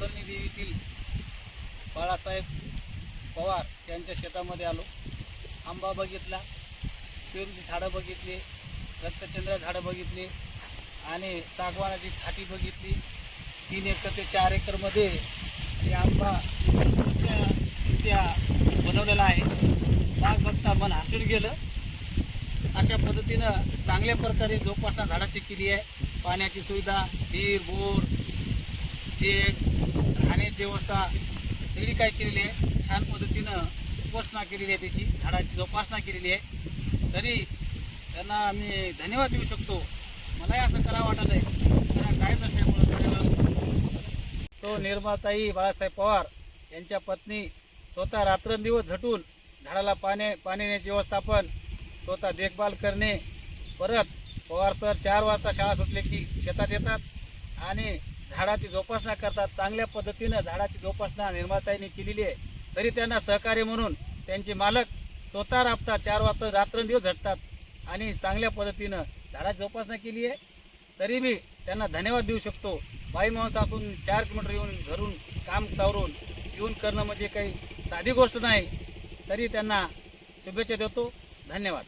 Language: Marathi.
उपकरणी देवीतील बाळासाहेब पवार यांच्या शेतामध्ये आलो. आंबा बघितला पेरूची झाडं बघितली रक्तचंद्र झाडं बघितली आणि सागवानाची थाटी बघितली. तीन एकर ते चार एकरमध्ये हे आंबा त्या- बनवलेला आहे. बाग बघता मन हसून गेलं. अशा पद्धतीनं चांगल्या प्रकारे जोपासना झाडाची केली आहे. पाण्याची सुविधा विहीर बोर शेत खाण्याची व्यवस्था सगळी काय केलेली आहे छान पद्धतीनं उपासना केलेली आहे त्याची झाडाची जोपासना केलेली आहे. तरी त्यांना आम्ही धन्यवाद देऊ शकतो. मलाही असं करा वाटत आहे. कारण काय नसल्यामुळं धन्यवाद सो निर्माताई बाळासाहेब पवार यांच्या पत्नी स्वतः रात्रंदिवस झटून झाडाला पाणी पाण्याचे व्यवस्थापन स्वतः देखभाल करणे परत पवार सर चार वाजता शाळा सुटले की शेतात येतात आणि झाडाची जोपासना करतात. चांगल्या पद्धतीनं झाडाची जोपासना निर्माताईने केलेली आहे. तरी त्यांना सहकार्य म्हणून त्यांचे मालक स्वतः राबतात. चार वाजता रात्रंदिवस झटतात आणि चांगल्या पद्धतीनं झाडाची जोपासना केली आहे. तरी मी त्यांना धन्यवाद देऊ शकतो. बाई माणूस चार किलोमीटर येऊन घरून काम सावरून येऊन करणं म्हणजे काही साधी गोष्ट नाही. तरी त्यांना शुभेच्छा देतो. धन्यवाद.